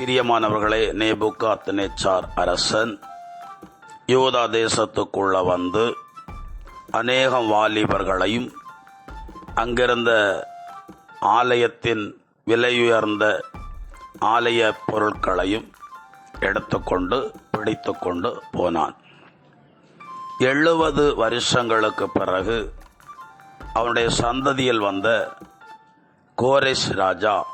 பிரியமானவர்களே நேபுகாத் நேச்சார் அரசன் யூதா தேசத்துக்குள்ள வந்து அநேகம் வாலிபர்களையும் அங்கிருந்த ஆலயத்தின் விலையுயர்ந்த ஆலய பொருட்களையும் எடுத்துக்கொண்டு பிடித்துக்கொண்டு போனான். எழுபது வருஷங்களுக்கு பிறகு அவனுடைய சந்ததியில் வந்த கோரேஷ் ராஜா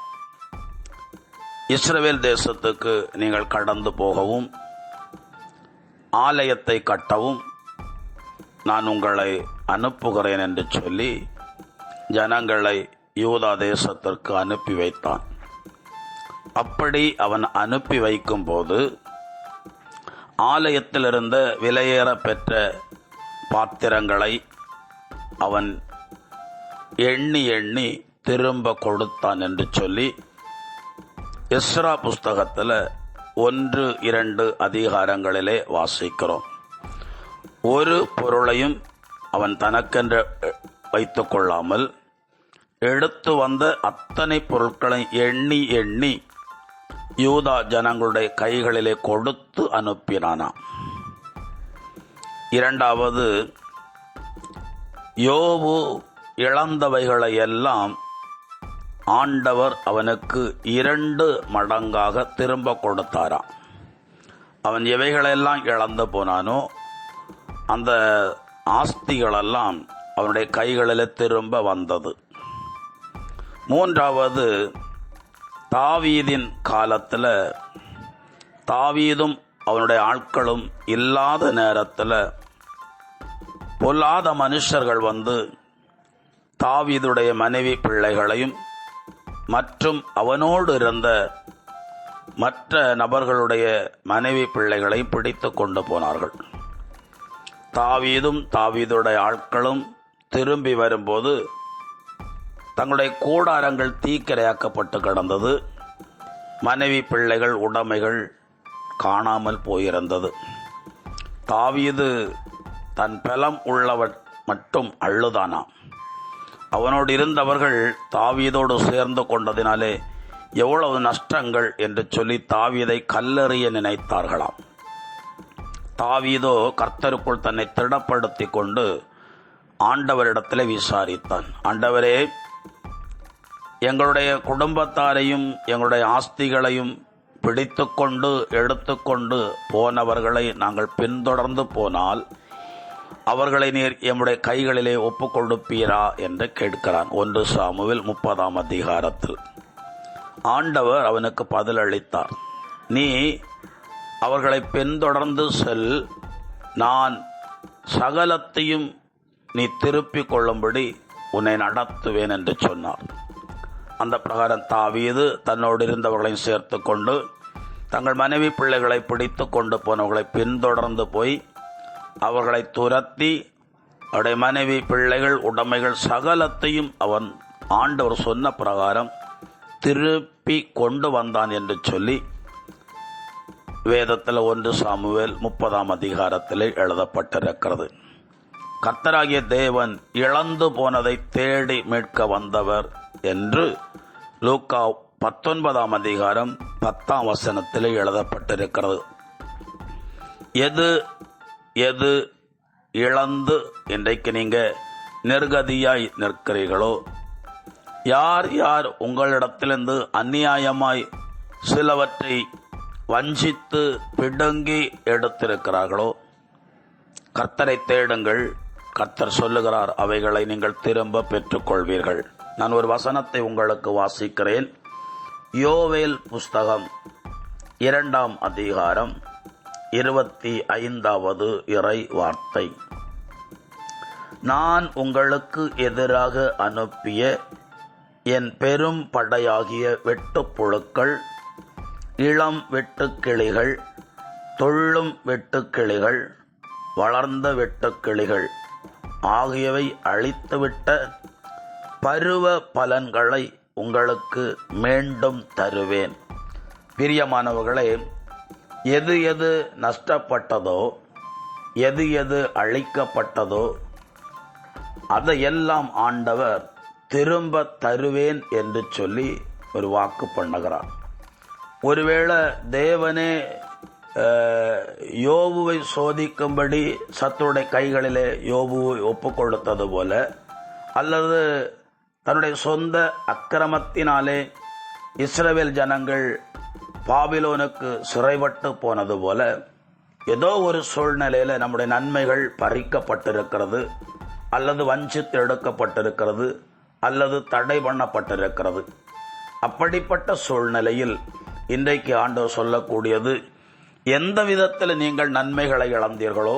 இஸ்ரவேல் தேசத்துக்கு நீங்கள் கடந்து போகவும் ஆலயத்தை கட்டவும் நான் உங்களை அனுப்புகிறேன் என்று சொல்லி ஜனங்களை யூதா தேசத்திற்கு அனுப்பி வைத்தான். அப்படி அவன் அனுப்பி வைக்கும்போது ஆலயத்திலிருந்த விலையேற பெற்ற பாத்திரங்களை அவன் எண்ணி எண்ணி திரும்ப கொடுத்தான் என்று சொல்லி எஸ்ரா புஸ்தகத்தில் ஒன்று இரண்டு அதிகாரங்களிலே வாசிக்கிறோம். ஒரு பொருளையும் அவன் தனக்கென்று வைத்து கொள்ளாமல் எடுத்து வந்த அத்தனை பொருட்களை எண்ணி எண்ணி யூதா ஜனங்களுடைய கைகளிலே கொடுத்து அனுப்பினானாம். இரண்டாவது யோபு இழந்தவைகளை எல்லாம் ஆண்டவர் அவனுக்கு இரண்டு மடங்காக திரும்ப கொடுத்தாராம். அவன் எவைகளெல்லாம் இழந்து போனானோ அந்த ஆஸ்திகளெல்லாம் அவனுடைய கைகளில் திரும்ப வந்தது. மூன்றாவது தாவீதின் காலத்தில் தாவீதும் அவனுடைய ஆட்களும் இல்லாத நேரத்தில் பொல்லாத மனுஷர்கள் வந்து தாவீதுடைய மனைவி பிள்ளைகளையும் மற்றும் அவனோடு இருந்த மற்ற நபர்களுடைய மனைவி பிள்ளைகளை பிடித்து கொண்டு போனார்கள். தாவீதும் தாவீதுடைய ஆட்களும் திரும்பி வரும்போது தங்களுடைய கூடாரங்கள் தீக்கிரையாக்கப்பட்டு கிடந்தது. மனைவி பிள்ளைகள் உடைமைகள் காணாமல் போயிருந்தது. தாவீது தன் பலம் உள்ளவர் மட்டும் அழுதானாம். அவனோடு இருந்தவர்கள் தாவீதோடு சேர்ந்து கொண்டதினாலே எவ்வளவு நஷ்டங்கள் என்று சொல்லி தாவீதை கல்லெறிய நினைத்தார்களாம். தாவீதோ கர்த்தருக்குள் தன்னை திடப்படுத்தி கொண்டு ஆண்டவரிடத்தில் விசாரித்தான். ஆண்டவரே எங்களுடைய குடும்பத்தாரையும் எங்களுடைய ஆஸ்திகளையும் பிடித்துக்கொண்டு எடுத்துக்கொண்டு போனவர்களை நாங்கள் பின்தொடர்ந்து போனால் அவர்களை நீர் எம்முடைய கைகளிலே ஒப்பு கொடுப்பீரா என்று கேட்கிறான். ஒன்று சாமுவில் முப்பதாம் அதிகாரத்தில். ஆண்டவர் அவனுக்கு பதிலளித்தார் நீ அவர்களை பின்தொடர்ந்து செல். நான் சகலத்தையும் நீ திருப்பிக் கொள்ளும்படி உன்னை நடத்துவேன் என்று சொன்னார். அந்த பிரகாரம் தாவீது தன்னோடு இருந்தவர்களையும் சேர்த்து கொண்டு தங்கள் மனைவி பிள்ளைகளை பிடித்து கொண்டு போனவர்களை பின்தொடர்ந்து போய் அவர்களை துரத்தி அவருடைய மனைவி பிள்ளைகள் உடைமைகள் சகலத்தையும் அவன் ஆண்டவர் சொன்ன பிரகாரம் திருப்பி கொண்டு வந்தான் என்று சொல்லி வேதத்தில் ஒன்று சாமுவேல் முப்பதாம் அதிகாரத்தில் எழுதப்பட்டிருக்கிறது. கர்த்தராகிய தேவன் இழந்து போனதை தேடி மீட்க வந்தவர் என்று லூக்கா பத்தொன்பதாம் அதிகாரம் பத்தாம் வசனத்தில் எழுதப்பட்டிருக்கிறது. எது எது இழந்து இன்றைக்கு நீங்க நிர்கதியாய் நிற்கிறீர்களோ? யார் யார் உங்களிடத்திலிருந்து அந்நியாயமாய் சிலவற்றை வஞ்சித்து பிடுங்கி எடுத்திருக்கிறார்களோ? கர்த்தரை தேடுங்கள். கர்த்தர் சொல்லுகிறார் அவைகளை நீங்கள் திரும்ப பெற்றுக்கொள்வீர்கள். நான் ஒரு வசனத்தை உங்களுக்கு வாசிக்கிறேன். யோவேல் புஸ்தகம் இரண்டாம் அதிகாரம் இருபத்தி ஐந்தாவது இறை வார்த்தை. நான் உங்களுக்கு எதிராக அனுப்பிய என் பெரும் படையாகிய வெட்டுப்புழுக்கள் இளம் வெட்டுக்கிளிகள் தொள்ளும் வெட்டுக்கிளிகள் வளர்ந்த வெட்டுக்கிளிகள் ஆகியவை அழித்துவிட்ட பருவ பலன்களை உங்களுக்கு மீண்டும் தருவேன். பிரியமானவர்களே எது எது நஷ்டப்பட்டதோ எது எது அழிக்கப்பட்டதோ அதையெல்லாம் ஆண்டவர் திரும்ப தருவேன் என்று சொல்லி ஒரு வாக்கு பண்ணுகிறார். ஒருவேளை தேவனே யோபுவை சோதிக்கும்படி சத்துருடைய கைகளிலே யோபுவை ஒப்பு கொடுத்தது போல அல்லது தன்னுடைய சொந்த அக்கிரமத்தினாலே இஸ்ரவேல் ஜனங்கள் பாபிலோனுக்கு சிறைப்பட்டு போனது போல ஏதோ ஒரு சூழ்நிலையில் நம்முடைய நன்மைகள் பறிக்கப்பட்டிருக்கிறது அல்லது வஞ்சித்து எடுக்கப்பட்டிருக்கிறது அல்லது தடை பண்ணப்பட்டிருக்கிறது. அப்படிப்பட்ட சூழ்நிலையில் இன்றைக்கு ஆண்டவர் சொல்லக்கூடியது எந்த விதத்தில் நீங்கள் நன்மைகளை இழந்தீர்களோ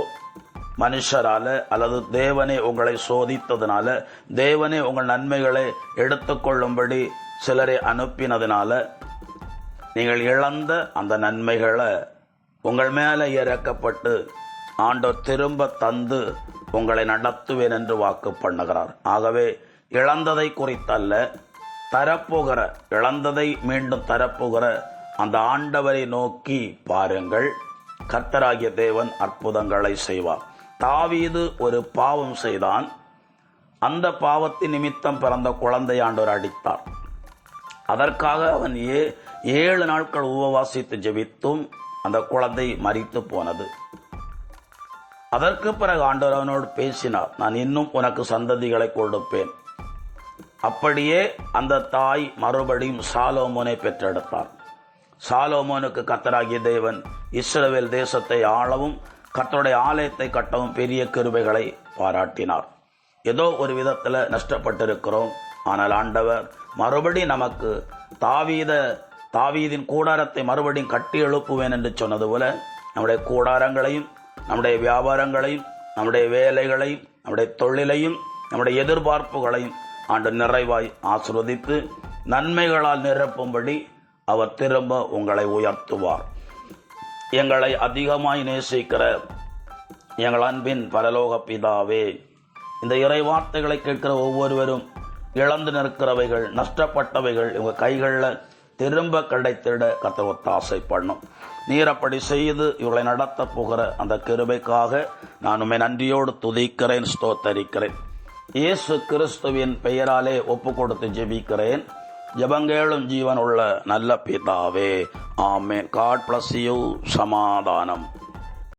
மனுஷரால் அல்லது தேவனே உங்களை சோதித்ததுனால தேவனே உங்கள் நன்மைகளை எடுத்துக்கொள்ளும்படி சிலரை அனுப்பினதுனால நீங்கள் இழந்த அந்த நன்மைகளை உங்கள் மேலே இறக்கப்பட்டு ஆண்டவர் திரும்ப தந்து உங்களை நடத்துவேன் என்று வாக்கு பண்ணுகிறார். ஆகவே இழந்ததை குறித்தல்ல தரப்போகிற இழந்ததை மீண்டும் தரப்போகிற அந்த ஆண்டவரை நோக்கி பாருங்கள். கர்த்தராகிய தேவன் அற்புதங்களை செய்வார். தாவீது ஒரு பாவம் செய்தான். அந்த பாவத்தின் நிமித்தம் பிறந்த குழந்தை ஆண்டவர் அடித்தார். அதற்காக அவன் ஏ ஏழு நாட்கள் உபவாசித்து ஜெபித்தும் அந்த குழந்தை மறித்து போனது. அதற்கு பிறகு ஆண்டவர் அவனோடு பேசினார் நான் இன்னும் உனக்கு சந்ததிகளை கொடுப்பேன். அப்படியே அந்த தாய் மறுபடியும் சாலோமோனை பெற்றெடுத்தார் சாலோமோனுக்கு கத்தராகிய தேவன் இஸ்ரவேல் தேசத்தை ஆளவும் கத்தருடைய ஆலயத்தை கட்டவும் பெரிய கிருபைகளை பாராட்டினார். ஏதோ ஒரு விதத்தில் நஷ்டப்பட்டிருக்கிறோம் ஆனால் ஆண்டவர் மறுபடி நமக்கு தாவீத தாவீதின் கூடாரத்தை மறுபடியும் கட்டி எழுப்புவேன் என்று சொன்னது போல நம்முடைய கூடாரங்களையும் நம்முடைய வியாபாரங்களையும் நம்முடைய வேலைகளையும் நம்முடைய தொழிலையும் நம்முடைய எதிர்பார்ப்புகளையும் ஆண்டு நிறைவாய் ஆசிர்வதித்து நன்மைகளால் நிரப்பும்படி அவர் திரும்ப உங்களை உயர்த்துவார். எங்களை அதிகமாய் நேசிக்கிற எங்கள் அன்பின் பரலோக பிதாவே இந்த இறை வார்த்தைகளை கேட்கிற ஒவ்வொருவரும் இழந்து நிற்கிறவைகள் நஷ்டப்பட்டவைகள் இவங்க கைகளில் திரும்ப கிடைத்திட கத்த ஒத்தாசை பண்ணும் நீர் அப்படி செய்து இவளை நடத்த போகிற அந்த கிருபைக்காக நான் உண்மை நன்றியோடு துதிக்கிறேன் ஸ்தோத்தரிக்கிறேன். இயேசு கிறிஸ்துவின் பெயராலே ஒப்பு கொடுத்து ஜெபிக்கிறேன். ஜபங்கேளும் ஜீவன் உள்ள நல்ல பிதாவே ஆமேன். காட் பிளஸ் யூ சமாதானம்.